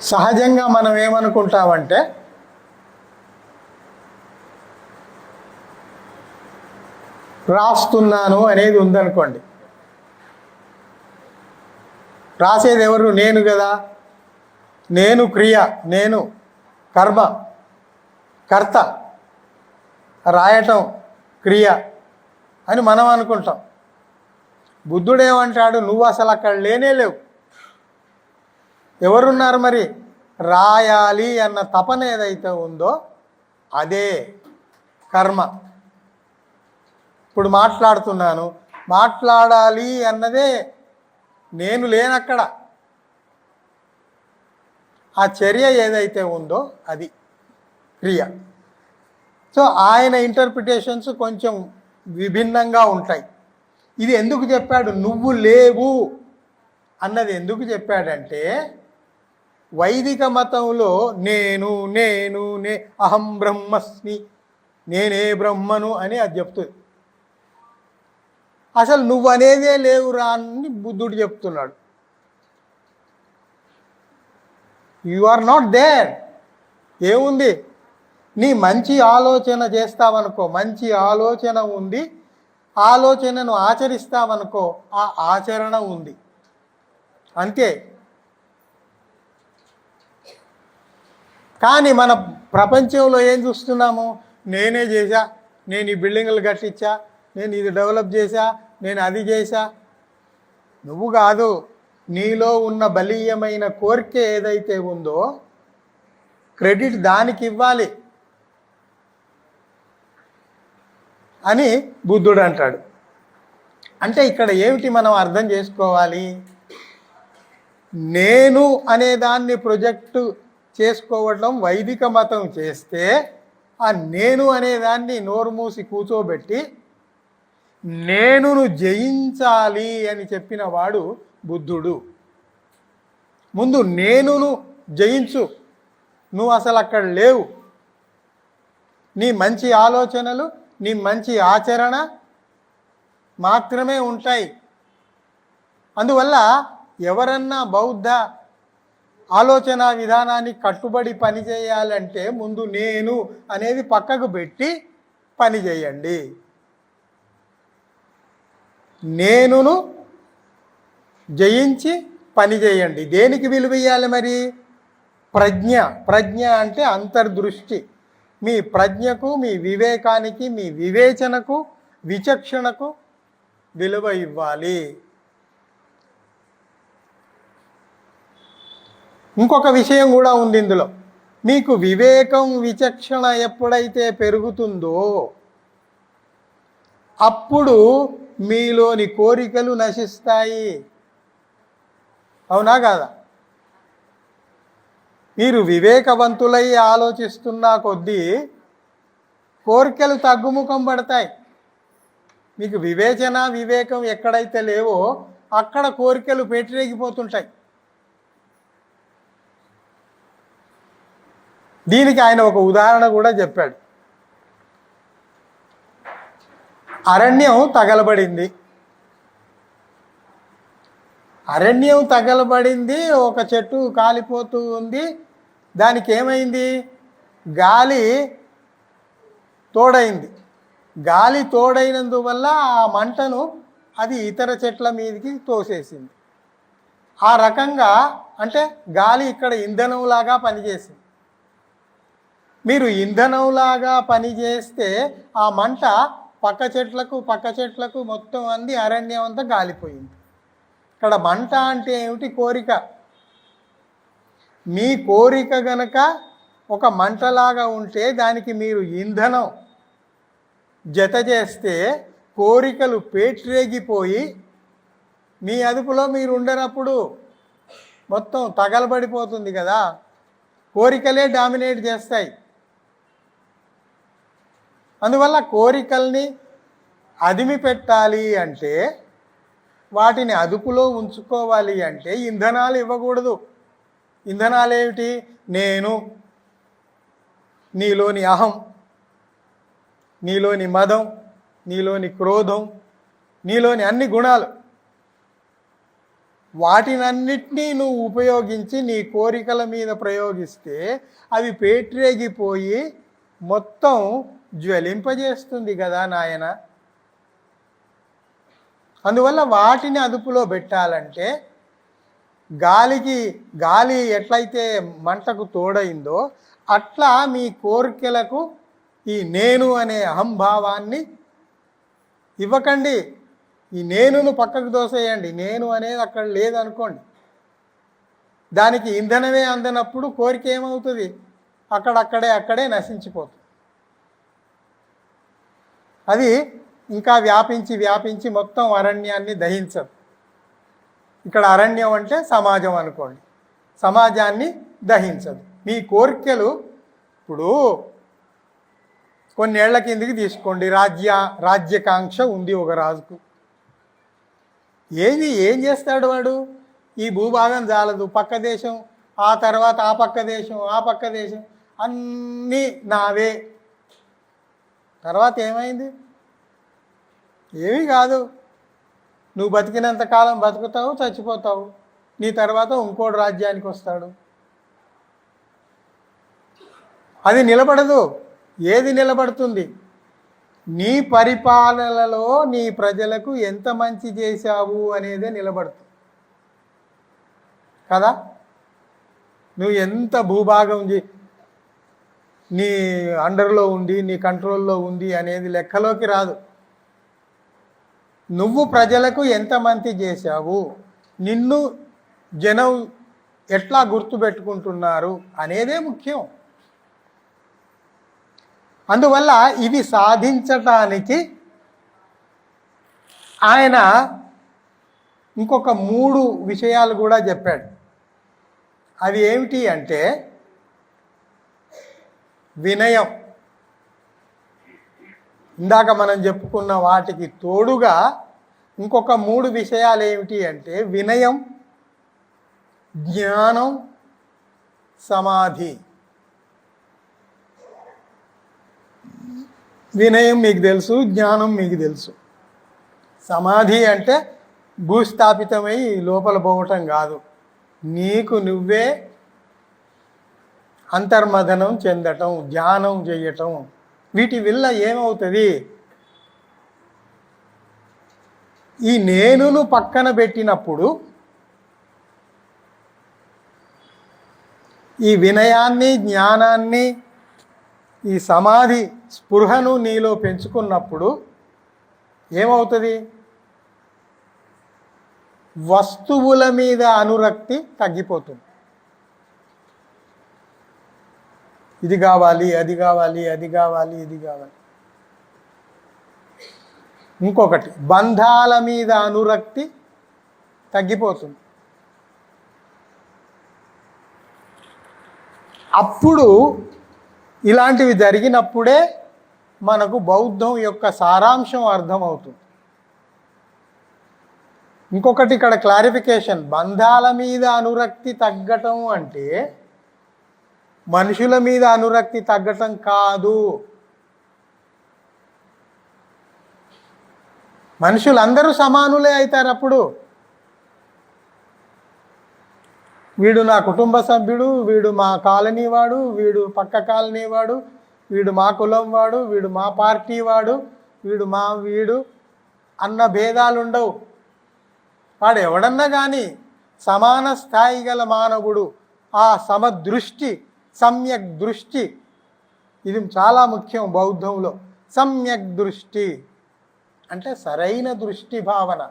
సహజంగా మనం ఏమనుకుంటామంటే రాస్తున్నాను అనేది ఉందనుకోండి. రాసేది ఎవరు? నేను కదా. నేను క్రియ నేను కర్మ కర్త రాయటం క్రియ అని మనం అనుకుంటాం. బుద్ధుడేమంటాడు? నువ్వు అసలు అక్కడ లేనే లేవు. ఎవరున్నారు మరి? రాయాలి అన్న తపన ఏదైతే ఉందో అదే కర్మ. ఇప్పుడు మాట్లాడుతున్నాను. మాట్లాడాలి అన్నదే నేను లేనక్కడ. ఆ చర్య ఏదైతే ఉందో అది క్రియ. సో ఆయన ఇంటర్ప్రిటేషన్స్ కొంచెం విభిన్నంగా ఉంటాయి. ఇది ఎందుకు చెప్పాడు? నువ్వు లేవు అన్నది ఎందుకు చెప్పాడంటే వైదిక మతంలో నేను నేను నే అహం బ్రహ్మస్మి నేనే బ్రహ్మను అని అది చెప్తుంది. అసలు నువ్వు అనేదే లేవురా అని బుద్ధుడు చెప్తున్నాడు. యు ఆర్ నాట్ దేర్ ఏముంది? నీ మంచి ఆలోచన చేస్తావనుకో మంచి ఆలోచన ఉంది. ఆలోచనను ఆచరిస్తావనుకో ఆ ఆచరణ ఉంది. అంతే. కానీ మన ప్రపంచంలో ఏం చూస్తున్నాము? నేనే చేశా నేను ఈ బిల్డింగ్లు కట్టించా నేను ఇది డెవలప్ చేశా నేను అది చేశా. నువ్వు కాదు నీలో ఉన్న బలీయమైన కోరిక ఏదైతే ఉందో క్రెడిట్ దానికి ఇవ్వాలి అని బుద్ధుడు అంటాడు. అంటే ఇక్కడ ఏమిటి మనం అర్థం చేసుకోవాలి? నేను అనే దాన్ని ప్రొజెక్టు చేసుకోవడం వైదిక మతం చేస్తే ఆ నేను అనే దాన్ని నోరు మూసి కూర్చోబెట్టి నేనును జయించాలి అని చెప్పిన వాడు బుద్ధుడు. ముందు నేనును జయించు. నువ్వు అసలు అక్కడ లేవు. నీ మంచి ఆలోచనలు నీ మంచి ఆచరణ మాత్రమే ఉంటాయి. అందువల్ల ఎవరన్నా బౌద్ధ ఆలోచన విధానాన్ని కట్టుబడి పని చేయాలంటే ముందు నేను అనేది పక్కకు పెట్టి పని చేయండి నేనును జయించి పని చేయండి దేనికి విలువ ఇవ్వాలి మరి? ప్రజ్ఞ. ప్రజ్ఞ అంటే అంతర్దృష్టి. మీ ప్రజ్ఞకు మీ వివేకానికి మీ వివేచనకు విచక్షణకు విలువ ఇవ్వాలి. ఇంకొక విషయం కూడా ఉంది ఇందులో. మీకు వివేకం విచక్షణ ఎప్పుడైతే పెరుగుతుందో అప్పుడు మీలోని కోరికలు నశిస్తాయి. అవునా కాదా? మీరు వివేకవంతులై ఆలోచిస్తున్న కొద్దీ కోరికలు తగ్గుముఖం పడతాయి. మీకు వివేచన వివేకం ఎక్కడైతే లేవో అక్కడ కోరికలు పెట్టిరేగిపోతుంటాయి దీనికి ఆయన ఒక ఉదాహరణ కూడా చెప్పాడు. అరణ్యం తగలబడింది. అరణ్యం తగలబడింది ఒక చెట్టు కాలిపోతూ ఉంది. దానికి ఏమైంది? గాలి తోడైంది. గాలి తోడైనందువల్ల ఆ మంటను అది ఇతర చెట్ల మీదకి తోసేసింది. ఆ రకంగా అంటే గాలి ఇక్కడ ఇంధనంలాగా పనిచేసింది. మీరు ఇంధనంలాగా పనిచేస్తే ఆ మంట పక్క చెట్లకు పక్క చెట్లకు మొత్తం అంది అరణ్యం అంతా గాలిపోయింది. ఇక్కడ మంట అంటే ఏమిటి? కోరిక. మీ కోరిక గనక ఒక మంటలాగా ఉంటే దానికి మీరు ఇంధనం జత చేస్తే కోరికలు పేట్రేగిపోయి మీ అదుపులో మీరు ఉండనప్పుడు మొత్తం తగలబడిపోతుంది కదా. కోరికలే డామినేట్ చేస్తాయి. అందువల్ల కోరికల్ని అదిమి పెట్టాలి అంటే వాటిని అదుపులో ఉంచుకోవాలి అంటే ఇంధనాలు ఇవ్వకూడదు. ఇంధనాలు ఏమిటి నేను నీలోని అహం నీలోని మదం నీలోని క్రోధం నీలోని అన్ని గుణాలు. వాటినన్నిటినీ నువ్వు ఉపయోగించి నీ కోరికల మీద ప్రయోగిస్తే అవి పేట్రేగిపోయి మొత్తం జ్వలింపజేస్తుంది కదా నాయన. అందువల్ల వాటిని అదుపులో పెట్టాలంటే గాలికి గాలి ఎట్లయితే మంటకు తోడైందో అట్లా మీ కోరికలకు ఈ నేను అనే అహంభావాన్ని ఇవ్వకండి. ఈ నేనును పక్కకు దోసేయండి నేను అనేది అక్కడ లేదనుకోండి. దానికి ఇంధనమే అందనప్పుడు కోరిక ఏమవుతుంది? అక్కడక్కడే అక్కడే నశించిపోతుంది. అది ఇంకా వ్యాపించి వ్యాపించి మొత్తం అరణ్యాన్ని దహించదు. ఇక్కడ అరణ్యం అంటే సమాజం అనుకోండి. సమాజాన్ని దహించదు. మీ కోరికలు ఇప్పుడు కొన్నేళ్ళ కిందికి తీసుకోండి. రాజ్య రాజ్యకాంక్ష ఉంది ఒక రాజుకు. ఏది ఏం చేస్తాడు వాడు? ఈ భూభాగం చాలదు పక్క దేశం ఆ తర్వాత ఆ పక్క దేశం ఆ పక్క దేశం అన్నీ నావే. తర్వాత ఏమైంది? ఏమీ కాదు. నువ్వు బతికినంత కాలం బతుకుతావు చచ్చిపోతావు. నీ తర్వాత ఇంకోటి రాజ్యానికి వస్తాడు. అది నిలబడదు. ఏది నిలబడుతుంది? నీ పరిపాలనలో నీ ప్రజలకు ఎంత మంచి చేశావు అనేదే నిలబడుతుంది. కదా? నువ్వు ఎంత భూభాగం చే- నీ అండర్లో ఉండి నీ కంట్రోల్లో ఉంది అనేది లెక్కలోకి రాదు. నువ్వు ప్రజలకు ఎంత మంచి చేశావు నిన్ను జనం ఎట్లా గుర్తుపెట్టుకుంటున్నారు అనేదే ముఖ్యం. అందువల్ల ఇవి సాధించటానికి ఆయన ఇంకొక మూడు విషయాలు కూడా చెప్పాడు. అవి ఏమిటి అంటే వినయం. ఇందాక మనం చెప్పుకున్న వాటికి తోడుగా ఇంకొక మూడు విషయాలు ఏమిటి అంటే వినయం జ్ఞానం సమాధి. వినయం మీకు తెలుసు జ్ఞానం మీకు తెలుసు. సమాధి అంటే భూస్థాపితమై లోపల పోవటం కాదు. నీకు నువ్వే అంతర్మథనం చెందటం ధ్యానం చేయటం. వీటి వల్ల ఏమవుతుంది? ఈ నేనును పక్కన పెట్టినప్పుడు ఈ వినయాన్ని జ్ఞానాన్ని ఈ సమాధి స్పృహను నీలో పెంచుకున్నప్పుడు ఏమవుతుంది? వస్తువుల మీద అనురక్తి తగ్గిపోతుంది. ఇది కావాలి అది కావాలి అది కావాలి ఇది కావాలి. ఇంకొకటి బంధాల మీద అనురక్తి తగ్గిపోతుంది. అప్పుడు ఇలాంటివి జరిగినప్పుడే మనకు బౌద్ధం యొక్క సారాంశం అర్థమవుతుంది. ఇంకొకటి ఇక్కడ క్లారిఫికేషన్ బంధాల మీద అనురక్తి తగ్గటం అంటే మనుషుల మీద అనురక్తి తగ్గటం కాదు. మనుషులందరూ సమానులే అవుతారు అప్పుడు. వీడు నా కుటుంబ సభ్యుడు వీడు మా కాలనీ వాడు వీడు పక్క కాలనీ వాడు వీడు మా కులం వాడు వీడు మా పార్టీ వాడు వీడు మా వీడు అన్న భేదాలు ఉండవు వాడు ఎవడన్నా కానీ సమాన స్థాయి గల మానవుడు. ఆ సమదృష్టి సమ్యక్ దృష్టి. ఇది చాలా ముఖ్యం బౌద్ధంలో. సమ్యక్ దృష్టి అంటే సరైన దృష్టి భావన.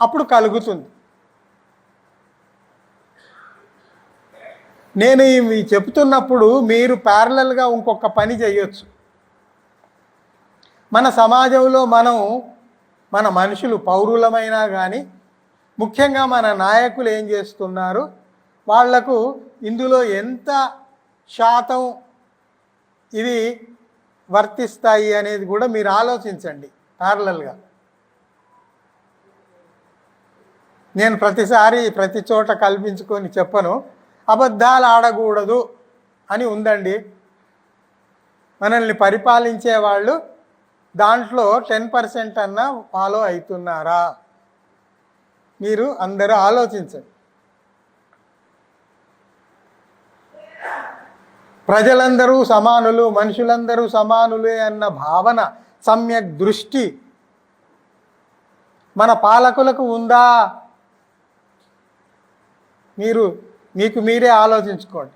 అప్పుడు కలుగుతుంది. నేను ఇవి చెప్తున్నప్పుడు మీరు ప్యారలల్గా ఇంకొక పని చేయొచ్చు. మన సమాజంలో మనం మన మనుషులు పౌరులమైనా కానీ ముఖ్యంగా మన నాయకులు ఏం చేస్తున్నారు? వాళ్ళకు ఇందులో ఎంత శాతం ఇవి వర్తిస్తాయి అనేది కూడా మీరు ఆలోచించండి ప్యారలల్గా నేను ప్రతిసారి ప్రతి చోట కల్పించుకొని చెప్పను అబద్ధాలు ఆడకూడదు అని ఉందండి. మనల్ని పరిపాలించే వాళ్ళు దాంట్లో టెన్ పర్సెంట్ అన్నా ఫాలో అవుతున్నారా? మీరు అందరూ ఆలోచించండి. ప్రజలందరూ సమానులు మనుషులందరూ సమానులే అన్న భావన సమ్యక్ దృష్టి మన పాలకులకు ఉందా? మీరు మీకు మీరే ఆలోచించుకోండి.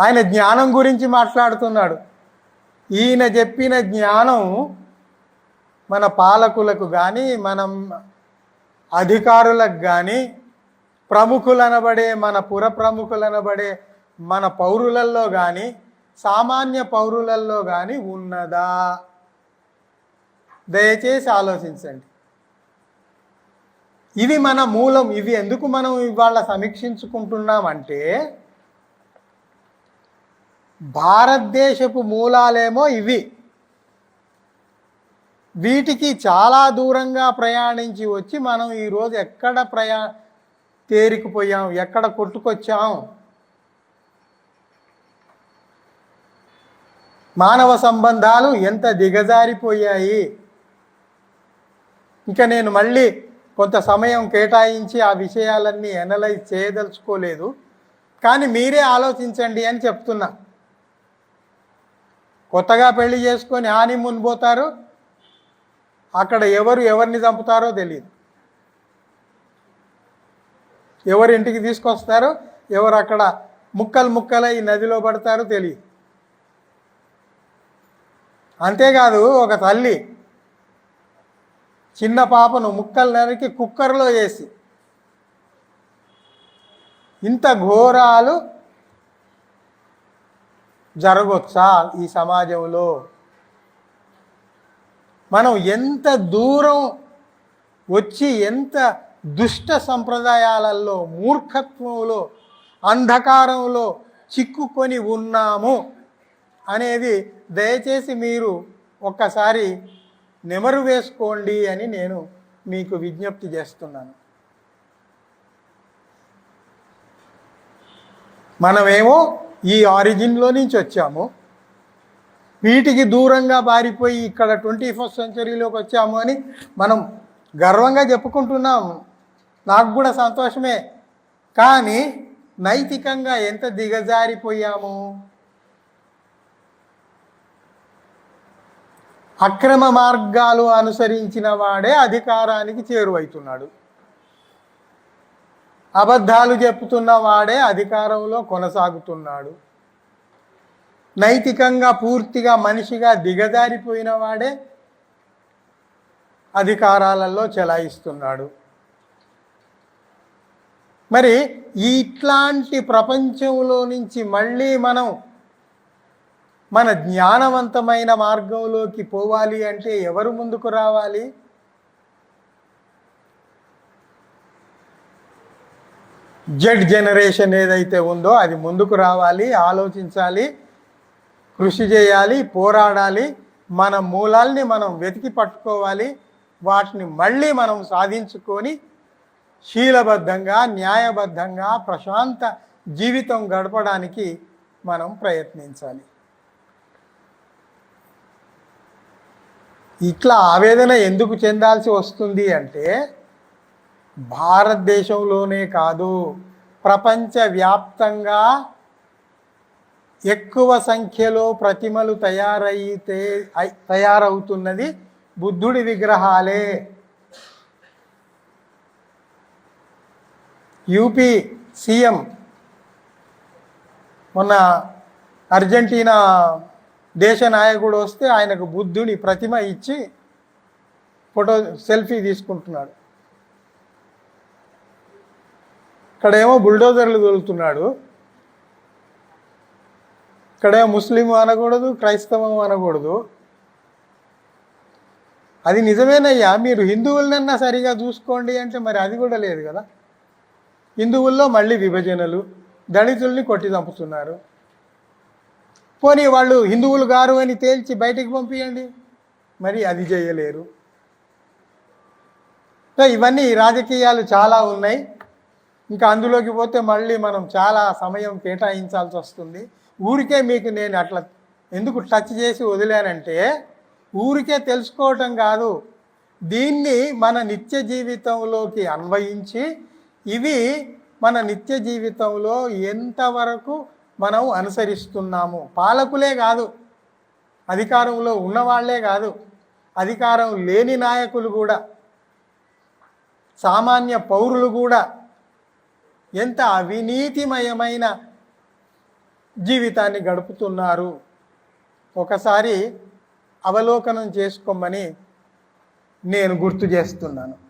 ఆయన జ్ఞానం గురించి మాట్లాడుతున్నాడు. ఈయన చెప్పిన జ్ఞానం మన పాలకులకు కానీ మనం అధికారులకు కానీ ప్రముఖులనబడే మన పుర ప్రముఖులనబడే మన పౌరులల్లో కానీ సామాన్య పౌరులల్లో కానీ ఉన్నదా? దయచేసి ఆలోచించండి. ఇవి మన మూలం ఇవి ఎందుకు మనం ఇవాళ సమీక్షించుకుంటున్నామంటే భారతదేశపు మూలాలేమో ఇవి. వీటికి చాలా దూరంగా ప్రయాణించి వచ్చి మనం ఈరోజు ఎక్కడ ప్రయా తేరికిపోయాం ఎక్కడ కొట్టుకొచ్చాం? మానవ సంబంధాలు ఎంత దిగజారిపోయాయి? ఇంకా నేను మళ్ళీ కొంత సమయం కేటాయించి ఆ విషయాలన్నీ ఎనలైజ్ చేయదలుచుకోలేదు. కానీ మీరే ఆలోచించండి అని చెప్తున్నా. కొత్తగా పెళ్ళి చేసుకొని హానీమూన్ పోతారు. అక్కడ ఎవరు ఎవరిని చంపుతారో తెలియదు ఎవరి ఇంటికి తీసుకొస్తారో ఎవరు అక్కడ ముక్కలు ముక్కలై నదిలో పడతారో తెలియదు. అంతేకాదు ఒక తల్లి చిన్న పాపను ముక్కలు నరికి కుక్కర్లో వేసి ఇంత ఘోరాలు జరగొచ్చా ఈ సమాజంలో? మనం ఎంత దూరం వచ్చి ఎంత దుష్ట సంప్రదాయాలలో మూర్ఖత్వంలో అంధకారంలో చిక్కుకొని ఉన్నాము అనేది దయచేసి మీరు ఒక్కసారి నెమరు వేసుకోండి అని నేను మీకు విజ్ఞప్తి చేస్తున్నాను. మనమేమో ఈ ఆరిజిన్లో నుంచి వచ్చాము. వీటికి దూరంగా పారిపోయి ఇక్కడ ట్వంటీ ఫస్ట్ సెంచరీలోకి వచ్చాము అని మనం గర్వంగా చెప్పుకుంటున్నాము. నాకు కూడా సంతోషమే. కానీ నైతికంగా ఎంత దిగజారిపోయాము? అక్రమ మార్గాలు అనుసరించిన వాడే అధికారానికి చేరువైతున్నాడు. అబద్ధాలు చెప్తున్న వాడే అధికారంలో కొనసాగుతున్నాడు. నైతికంగా పూర్తిగా మనిషిగా దిగజారిపోయిన వాడే అధికారాలలో చెలాయిస్తున్నాడు. మరి ఇట్లాంటి ప్రపంచంలో నుంచి మళ్ళీ మనం మన జ్ఞానవంతమైన మార్గంలోకి పోవాలి అంటే ఎవరు ముందుకు రావాలి? జెడ్ జనరేషన్ ఏదైతే ఉందో అది ముందుకు రావాలి ఆలోచించాలి కృషి చేయాలి పోరాడాలి మన మూలాల్ని మనం వెతికి పట్టుకోవాలి వాటిని మళ్ళీ మనం సాధించుకొని శీలబద్ధంగా న్యాయబద్ధంగా ప్రశాంత జీవితం గడపడానికి మనం ప్రయత్నించాలి. ఇట్లా ఆవేదన ఎందుకు చెందాల్సి వస్తుంది అంటే భారతదేశంలోనే కాదు ప్రపంచవ్యాప్తంగా ఎక్కువ సంఖ్యలో ప్రతిమలు తయారైతే తయారవుతున్నది బుద్ధుడి విగ్రహాలే. యూపీ సీఎం మొన్న అర్జెంటీనా దేశ నాయకుడు వస్తే ఆయనకు బుద్ధుని ప్రతిమ ఇచ్చి ఫోటో సెల్ఫీ తీసుకుంటున్నాడు. ఇక్కడేమో బుల్డోజర్లు దొరుకుతున్నాడు ఇక్కడేమో ముస్లిం అనకూడదు క్రైస్తవం అనకూడదు. అది నిజమేనయ్యా మీరు హిందువులనన్నా సరిగా చూసుకోండి అంటే మరి అది కూడా లేదు కదా. హిందువుల్లో మళ్ళీ విభజనలు దళితుల్ని కొట్టి చంపుతున్నారు. పోనీ వాళ్ళు హిందువులు గారు అని తేల్చి బయటికి పంపించండి మరి అది చేయలేరు. ఇవన్నీ రాజకీయాలు చాలా ఉన్నాయి. ఇంకా అందులోకి పోతే మళ్ళీ మనం చాలా సమయం కేటాయించాల్సి వస్తుంది. ఊరికే మీకు నేను అట్లా ఎందుకు టచ్ చేసి వదిలానంటే ఊరికే తెలుసుకోవటం కాదు. దీన్ని మన నిత్య జీవితంలోకి అన్వయించి ఇవి మన నిత్య జీవితంలో ఎంతవరకు మనం అనుసరిస్తున్నాము? పాలకులే కాదు అధికారంలో ఉన్నవాళ్ళే కాదు అధికారం లేని నాయకులు కూడా సామాన్య పౌరులు కూడా ఎంత అవినీతిమయమైన జీవితాన్ని గడుపుతున్నారు? ఒకసారి అవలోకనం చేసుకోమని నేను గుర్తు చేస్తున్నాను.